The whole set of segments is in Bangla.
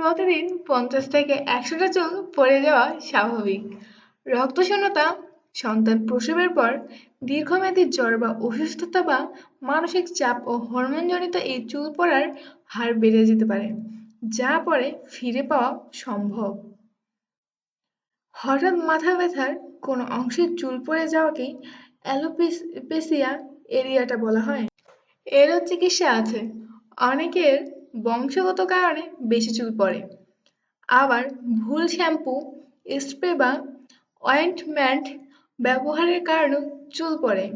প্রতিদিন পঞ্চাশ থেকে একশোটা চুল পড়ে যাওয়া স্বাভাবিক। রক্তশূন্যতা, সন্তান প্রসবের পর দীর্ঘমেয়াদী জ্বর বা অসুস্থতা বা মানসিক চাপ ও হরমোনজনিত এই চুল পড়ার হার বেড়ে যেতে পারে, যা পরে ফিরে পাওয়া সম্ভব। হঠাৎ মাথা ব্যথার কোনো অংশে চুল পড়ে যাওয়াকেই অ্যালোপেসিয়া এরিয়াটা বলা হয়। এরও চিকিৎসা আছে। অনেকের বংশগত কারণে বেশি চুল পড়ে। আবার ভুল শ্যাম্পু, স্প্রে বা অয়েন্টমেন্ট ব্যবহারের কারণেও চুল পড়ে।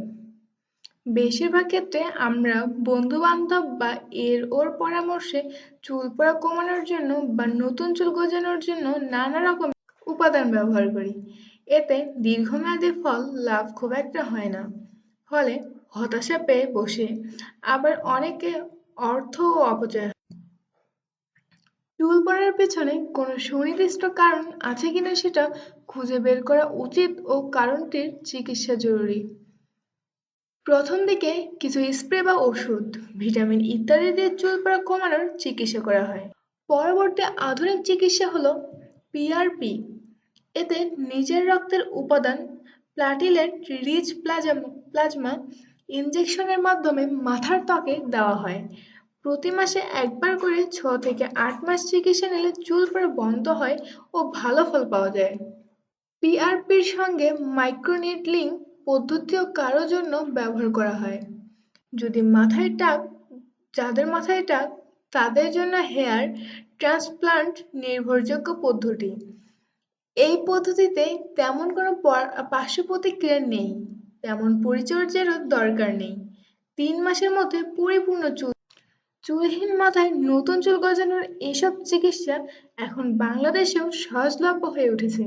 বেশিরভাগ ক্ষেত্রে আমরা বন্ধু বান্ধব বা এর ওর পরামর্শে চুল পড়া কমানোর জন্য বা নতুন চুল গজানোর জন্য নানা রকম উপাদান ব্যবহার করি। এতে দীর্ঘমেয়াদী ফল লাভ খুব একটা হয় না। ফলে হতাশা পেয়ে বসে। আবার অনেকে অর্থ ও অপচয়। চুল পড়ার পেছনে কোনো সুনির্দিষ্ট কারণ আছে কিনা সেটা খুঁজে বের করা উচিত ও কারণটির চিকিৎসা জরুরি। প্রথম দিকে কিছু স্প্রে বা ওষুধ, ভিটামিন ইত্যাদি দিয়ে চুল পড়া কমানোর চিকিৎসা করা হয়। পরবর্তী আধুনিক চিকিৎসা হলো পিআরপি এতে নিজের রক্তের উপাদান প্লাটিলেট রিচ প্লাজমা ইনজেকশনের মাধ্যমে মাথার ত্বকে দেওয়া হয়। প্রতি মাসে একবার করে ছ থেকে আট মাস চিকিৎসা নিলে চুল পড়া বন্ধ হয় ও ভালো ফল পাওয়া যায়। পিআরপির সঙ্গে মাইক্রোনিডলিং পদ্ধতিও কারও জন্য ব্যবহার করা হয়। যদি মাথায় টাক, যাদের মাথায় টাক, তাদের জন্য হেয়ার ট্রান্সপ্লান্ট নির্ভরযোগ্য পদ্ধতি। এই পদ্ধতিতে তেমন কোনো পার্শ্ব প্রতিক্রিয়া নেই, তেমন পরিচর্যারও দরকার নেই। তিন মাসের মধ্যে পরিপূর্ণ চুল চুলহীন মাথায় নতুন চুল গজানোর এসব চিকিৎসা এখন বাংলাদেশেও সহজলভ্য হয়ে উঠেছে।